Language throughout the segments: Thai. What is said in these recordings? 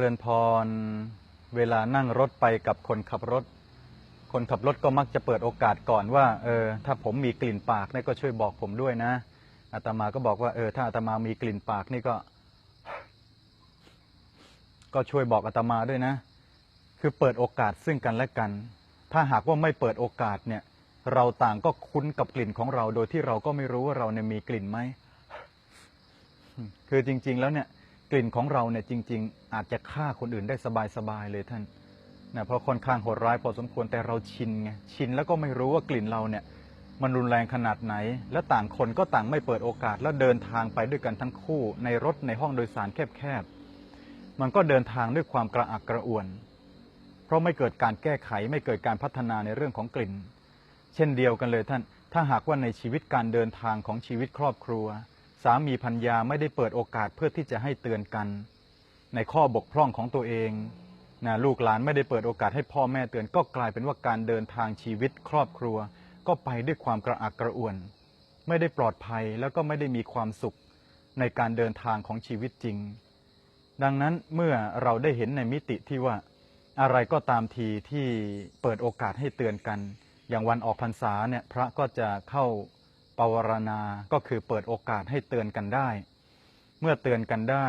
เรือนพร เวลานั่งรถไปกับคนขับรถ คนขับรถก็มักจะเปิดโอกาสก่อนว่า เออ ถ้าผมมีกลิ่นปากนี่ก็ช่วยบอกผมด้วยนะ อาตมาก็บอกว่า เออ ถ้าอาตมามีกลิ่นปากนี่ก็ ก็ช่วยบอกอาตมาด้วยนะ คือเปิดโอกาสซึ่งกันและกัน ถ้าหากว่าไม่เปิดโอกาสเนี่ย เราต่างก็คุ้นกับกลิ่นของเรา โดยที่เราก็ไม่รู้ว่าเราเนี่ยมีกลิ่นไหม คือจริง ๆ แล้วเนี่ย กลิ่นของเราเนี่ยจริง ๆ อาจจะฆ่าคนอื่นได้สบายๆเลยท่านนะเพราะค่อนข้างโหดร้ายพอสมควรแต่เราชินไงชินแล้วก็ไม่รู้ว่ากลิ่นเราเนี่ยมันรุนแรงขนาดไหน และต่างคนก็ต่างไม่เปิดโอกาส แล้วเดินทางไปด้วยกันทั้งคู่ ในรถในห้องโดยสารแคบๆ มันก็เดินทางด้วยความกระอักกระอ่วน เพราะไม่เกิดการแก้ไขไม่เกิดการพัฒนาในเรื่องของกลิ่น เช่นเดียวกันเลยท่าน ถ้าหากว่าในชีวิตการเดินทางของชีวิตครอบครัว สามีพัญญาไม่ได้เปิดโอกาสเพื่อที่จะให้เตือนกัน ในข้อบกพร่องของตัวเองนะลูกหลานไม่ได้เปิดโอกาสให้พ่อแม่เตือน ก็กลายเป็นว่าการเดินทางชีวิตครอบครัว ก็ไปด้วยความกระอักกระอ่วน ไม่ได้ปลอดภัยแล้วก็ไม่ได้มีความสุขในการเดินทางของชีวิตจริง ดังนั้นเมื่อเราได้เห็นในมิติที่ว่าอะไรก็ตามทีที่เปิดโอกาสให้เตือนกัน อย่างวันออกพรรษาเนี่ยพระก็จะเข้า ปวารณา ก็คือเปิดโอกาสให้เตือนกันได้ เมื่อเตือนกันได้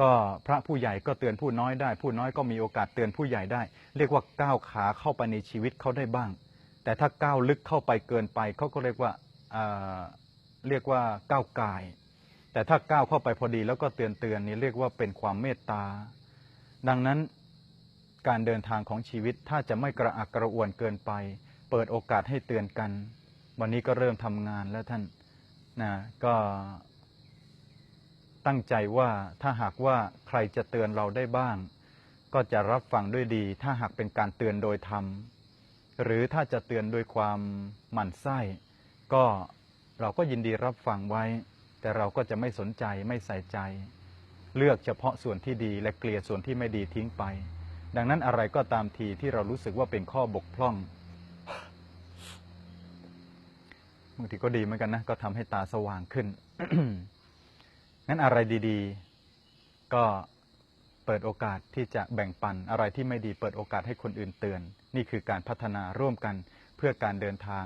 ก็พระผู้ใหญ่ก็เตือนผู้น้อยได้ ผู้น้อยก็มีโอกาสเตือนผู้ใหญ่ได้ เรียกว่าก้าวขาเข้าไปในชีวิตเขาได้บ้าง แต่ถ้าก้าวลึกเข้าไปเกินไปเขาก็เรียกว่าอ่าเรียกว่าก้าวกาย แต่ถ้าก้าวเข้าไปพอดีแล้วก็เตือนเตือนนี่เรียกว่าเป็นความเมตตา ดังนั้นการเดินทางของชีวิตถ้าจะไม่กระอักกระอ่วนเกินไป เปิดโอกาสให้เตือนกัน วันนี้ก็เริ่มทำงานแล้วท่านนะก็ตั้งใจว่าถ้าหากว่าใครจะเตือนเราได้บ้าง ก็จะรับฟังด้วยดี ถ้าหากเป็นการเตือนโดยธรรม หรือถ้าจะเตือนโดยความหมั่นไส้ ก็เราก็ยินดีรับฟังไว้ แต่เราก็จะไม่สนใจไม่ใส่ใจ เลือกเฉพาะส่วนที่ดีและเกลี่ยส่วนที่ไม่ดีทิ้งไป ดังนั้นอะไรก็ตามทีที่เรารู้สึกว่าเป็นข้อบกพร่อง บางทีก็ดีเหมือนกันนะ ก็ทำให้ตาสว่างขึ้น งั้นอะไรดีๆ ก็เปิดโอกาสที่จะแบ่งปัน อะไรที่ไม่ดีเปิดโอกาสให้คนอื่นเตือน นี่คือการพัฒนาร่วมกันเพื่อการเดินทาง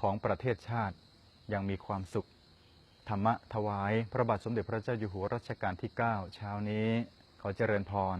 ของประเทศชาติอย่างมีความสุข ธรรมะถวาย พระบาทสมเด็จพระเจ้าอยู่หัวรัชกาลที่ 9 เช้านี้ขอเจริญพร